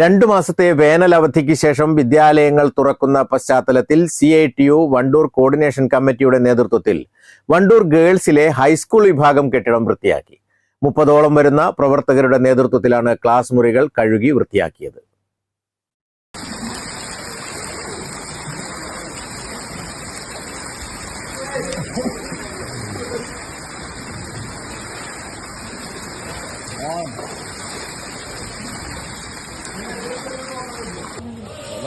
രണ്ടു മാസത്തെ വേനൽ അവധിക്ക് ശേഷം വിദ്യാലയങ്ങൾ തുറക്കുന്ന പശ്ചാത്തലത്തിൽ C I T U Wandoor coordination കമ്മിറ്റിയുടെ നേതൃത്വത്തിൽ വണ്ടൂർ ഗേൾസിലെ ഹൈസ്കൂൾ വിഭാഗം കെട്ടിടം വൃത്തിയാക്കി. മുപ്പതോളം വരുന്ന പ്രവർത്തകരുടെ നേതൃത്വത്തിലാണ് ക്ലാസ് മുറികൾ കഴുകി വൃത്തിയാക്കിയത്.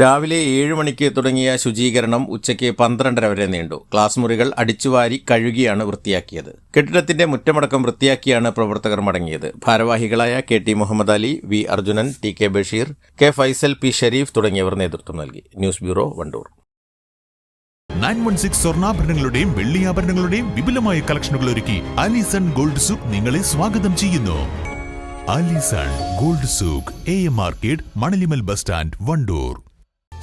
രാവിലെ ഏഴ് മണിക്ക് തുടങ്ങിയ ശുചീകരണം ഉച്ചയ്ക്ക് പന്ത്രണ്ടര വരെ നീണ്ടു. ക്ലാസ് മുറികൾ അടിച്ചുവാരി കഴുകിയാണ് വൃത്തിയാക്കിയത്. കെട്ടിടത്തിന്റെ മുറ്റമടക്കം വൃത്തിയാക്കിയാണ് പ്രവർത്തകർ മടങ്ങിയത്. ഭാരവാഹികളായ K T Muhammad Ali V Arjunan T K Basheer K Faisal P Shareef തുടങ്ങിയവർ നേതൃത്വം നൽകി. News bureau Wandoor. Nine one six സ്വർണാഭരണങ്ങളുടെയും വെള്ളിയാഭരണങ്ങളുടെയും വിപുലമായ കളക്ഷനുകൾ ഒരുക്കി അലിസൺ ഗോൾഡ് സൂക്ക് നിങ്ങളെ സ്വാഗതം ചെയ്യുന്നു. Alison gold souk A M market Manalimal bus stand Wandoor.